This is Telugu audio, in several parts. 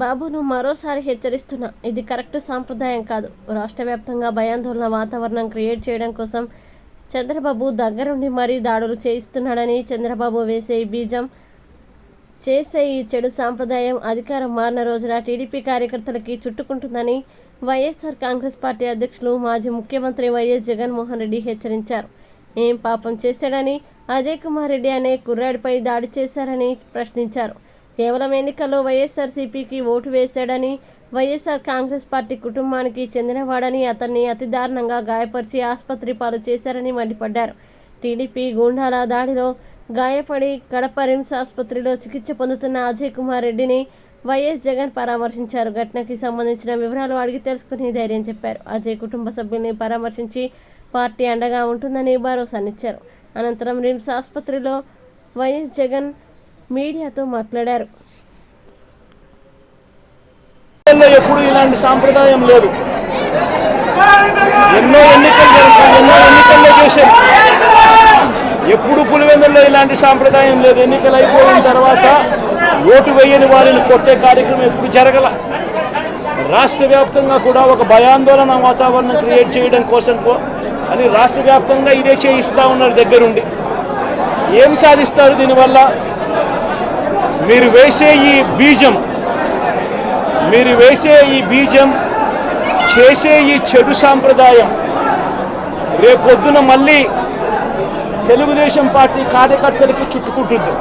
బాబును మరోసారి హెచ్చరిస్తున్నా. ఇది కరెక్ట్ సాంప్రదాయం కాదు. రాష్ట్ర వ్యాప్తంగా భయాందోళన వాతావరణం క్రియేట్ చేయడం కోసం చంద్రబాబు దగ్గరుండి మరీ దాడులు చేయిస్తున్నాడని చంద్రబాబు వేసే ఈ బీజం చేసే ఈ చెడు సాంప్రదాయం అధికారం మారిన రోజున టీడీపీ కార్యకర్తలకి చుట్టుకుంటుందని వైఎస్ఆర్ కాంగ్రెస్ పార్టీ అధ్యక్షులు మాజీ ముఖ్యమంత్రి వైఎస్ జగన్మోహన్ రెడ్డి హెచ్చరించారు. ఏం పాపం చేశాడని అజయ్ కుమార్ రెడ్డి అనే కుర్రాడిపై దాడి చేశారని ప్రశ్నించారు. కేవలం ఎన్నికల్లో వైఎస్ఆర్సీపీకి ఓటు వేశాడని వైఎస్ఆర్ కాంగ్రెస్ పార్టీ కుటుంబానికి చెందినవాడని అతన్ని అతి దారుణంగా గాయపరిచి ఆసుపత్రి పాలు చేశారని మండిపడ్డారు. టీడీపీ గూండాల దాడిలో గాయపడి కడప రిమ్స్ ఆసుపత్రిలో చికిత్స పొందుతున్న అజయ్ కుమార్ రెడ్డిని వైఎస్ జగన్ పరామర్శించారు. ఘటనకి సంబంధించిన వివరాలు అడిగి తెలుసుకుని ధైర్యం చెప్పారు. అజయ్ కుటుంబ సభ్యుల్ని పరామర్శించి పార్టీ అండగా ఉంటుందని భరోసానిచ్చారు. అనంతరం రిమ్స్ ఆసుపత్రిలో వైఎస్ జగన్ మీడియాతో మాట్లాడారు. ఎప్పుడు ఇలాంటి సాంప్రదాయం లేదు. ఎన్నో ఎన్నికలు ఎన్నో ఎన్నికల్లో చేశారు. ఎప్పుడు పులివెందుల్లో ఇలాంటి సాంప్రదాయం లేదు. ఎన్నికలు అయిపోయిన తర్వాత ఓటు వేయని వారిని కొట్టే కార్యక్రమం ఎప్పుడు జరగల. రాష్ట్ర వ్యాప్తంగా కూడా ఒక భయాందోళన వాతావరణం క్రియేట్ చేయడం కోసం అని రాష్ట్ర వ్యాప్తంగా ఇదే చేయిస్తూ ఉన్నారు దగ్గరుండి. ఏం సాధిస్తారు దీనివల్ల? మీరు వేసే ఈ బీజం మీరు వేసే ఈ బీజం చేసే ఈ చెడు సాంప్రదాయం రేపొద్దున మళ్ళీ తెలుగుదేశం పార్టీ కార్యకర్తలకి చుట్టుకుంటుంది.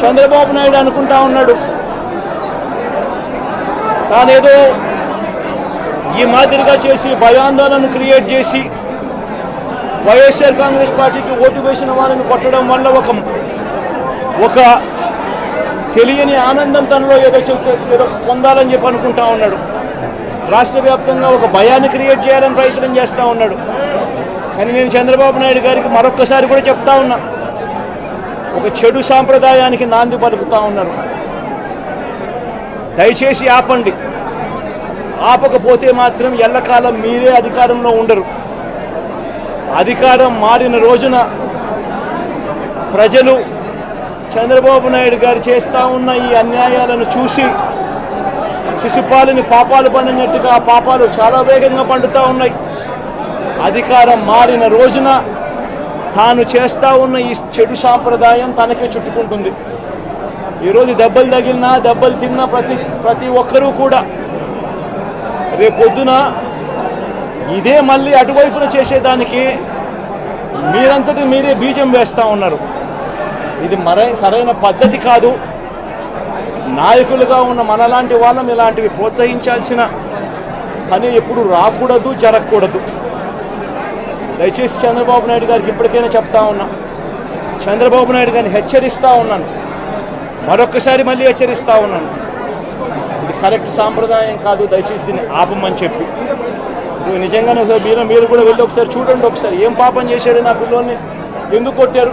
చంద్రబాబు నాయుడు అనుకుంటా ఉన్నాడు. తానేదో ఈ మాదిరిగా చేసి భయాందోళన క్రియేట్ చేసి వైఎస్ఆర్ కాంగ్రెస్ పార్టీకి ఓటు వేసిన వాళ్ళని కొట్టడం వల్ల ఒక ఒక తెలియని ఆనందం తనలో ఏదో చెప్తే ఏదో పొందాలని చెప్పి అనుకుంటా ఉన్నాడు. రాష్ట్ర వ్యాప్తంగా ఒక భయాన్ని క్రియేట్ చేయాలని ప్రయత్నం చేస్తూ ఉన్నాడు. కానీ నేను చంద్రబాబు నాయుడు గారికి మరొక్కసారి కూడా చెప్తా ఉన్నా. ఒక చెడు సాంప్రదాయానికి నాంది పలుకుతా ఉన్నారు. దయచేసి ఆపండి. ఆపకపోతే మాత్రం ఎల్లకాలం మీరే అధికారంలో ఉండరు. అధికారం మారిన రోజున ప్రజలు చంద్రబాబు నాయుడు గారు చేస్తూ ఉన్న ఈ అన్యాయాలను చూసి శిశుపాలని పాపాలు పండినట్టుగా ఆ పాపాలు చాలా వేగంగా పండుతూ ఉన్నాయి. అధికారం మారిన రోజున తాను చేస్తూ ఉన్న ఈ చెడు సాంప్రదాయం తనకే చుట్టుకుంటుంది. ఈరోజు దెబ్బలు తగిలినా దెబ్బలు తిన్నా ప్రతి ప్రతి ఒక్కరూ కూడా రేపొద్దున ఇదే మళ్ళీ అటువైపున చేసేదానికి మీరంతటి మీరే బీజం వేస్తూ ఉన్నారు. ఇది మరై సరైన పద్ధతి కాదు. నాయకులుగా ఉన్న మనలాంటి వాళ్ళం ఇలాంటివి ప్రోత్సహించాల్సిన పని ఎప్పుడు రాకూడదు జరగకూడదు. దయచేసి చంద్రబాబు నాయుడు గారికి ఇప్పటికైనా చెప్తా ఉన్నా. చంద్రబాబు నాయుడు గారిని హెచ్చరిస్తూ ఉన్నాను. మరొకసారి మళ్ళీ హెచ్చరిస్తూ ఉన్నాను. ఇది కరెక్ట్ సాంప్రదాయం కాదు దయచేసి దీన్ని ఆపమని చెప్పి. ఇప్పుడు నిజంగానే ఒకసారి మీరు మీరు కూడా వెళ్ళి ఒకసారి చూడండి ఒకసారి. ఏం పాపం చేశాడు నా పిల్లోని ఎందుకు కొట్టారు?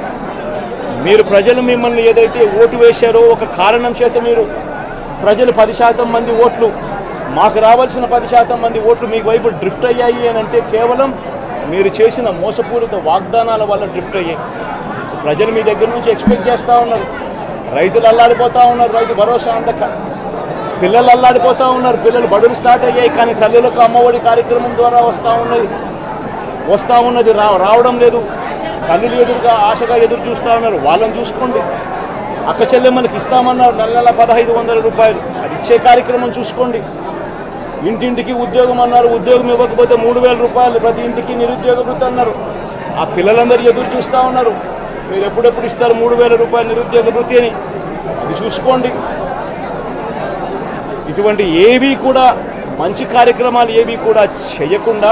మీరు ప్రజలు మిమ్మల్ని ఏదైతే ఓటు వేశారో ఒక కారణం చేత మీరు ప్రజలు పది శాతం మంది ఓట్లు మాకు రావాల్సిన పది శాతం మంది ఓట్లు మీకు వైపు డ్రిఫ్ట్ అయ్యాయి అని అంటే కేవలం మీరు చేసిన మోసపూరిత వాగ్దానాల వల్ల డ్రిఫ్ట్ అయ్యాయి. ప్రజలు మీ దగ్గర నుంచి ఎక్స్పెక్ట్ చేస్తూ ఉన్నారు. రైతులు అల్లాడిపోతూ ఉన్నారు రైతు భరోసా అందక. పిల్లలు అల్లాడిపోతూ ఉన్నారు పిల్లలు బడులు స్టార్ట్ అయ్యాయి కానీ తల్లులకు అమ్మఒడి కార్యక్రమం ద్వారా వస్తూ ఉన్నది వస్తూ ఉన్నది రా రావడం లేదు. తల్లులు ఎదురుగా ఆశగా ఎదురు చూస్తూ ఉన్నారు. వాళ్ళని చూసుకోండి. అక్క చెల్లెమ్మలకి ఇస్తామన్నారు నెల నెల పదహైదు వందల రూపాయలు. అది ఇచ్చే కార్యక్రమం చూసుకోండి. ఇంటింటికి ఉద్యోగం అన్నారు. ఉద్యోగం ఇవ్వకపోతే మూడు వేల రూపాయలు ప్రతి ఇంటికి నిరుద్యోగ వృత్తి అన్నారు. ఆ పిల్లలందరూ ఎదురు చూస్తూ ఉన్నారు. మీరు ఎప్పుడెప్పుడు ఇస్తారు మూడు వేల రూపాయలు నిరుద్యోగ వృత్తి అని? అది చూసుకోండి. ఇటువంటి ఏవి కూడా మంచి కార్యక్రమాలు ఏవి కూడా చేయకుండా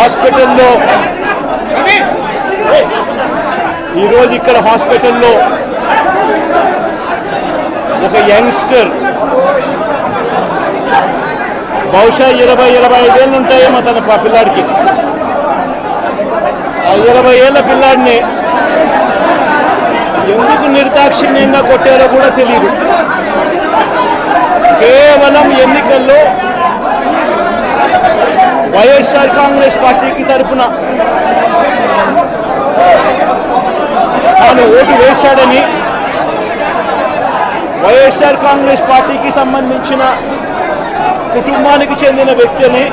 హాస్పిటల్లో. ఈరోజు ఇక్కడ హాస్పిటల్లో ఒక యంగ్స్టర్. బహుశా ఇరవై ఇరవై ఐదేళ్ళు ఉంటాయేమో తన పిల్లాడికి. ఆ ఇరవై ఏళ్ళ పిల్లాడిని ఎందుకు నిర్దాక్షిణ్యంగా కొట్టారో కూడా తెలియదు కేవలం ఎన్నికల్లో వైఎస్ఆర్ కాంగ్రెస్ పార్టీకి తరఫున తాను ఓటు వేశాడని వైఎస్ఆర్ కాంగ్రెస్ పార్టీకి సంబంధించిన కుటుంబానికి చెందిన వ్యక్తిని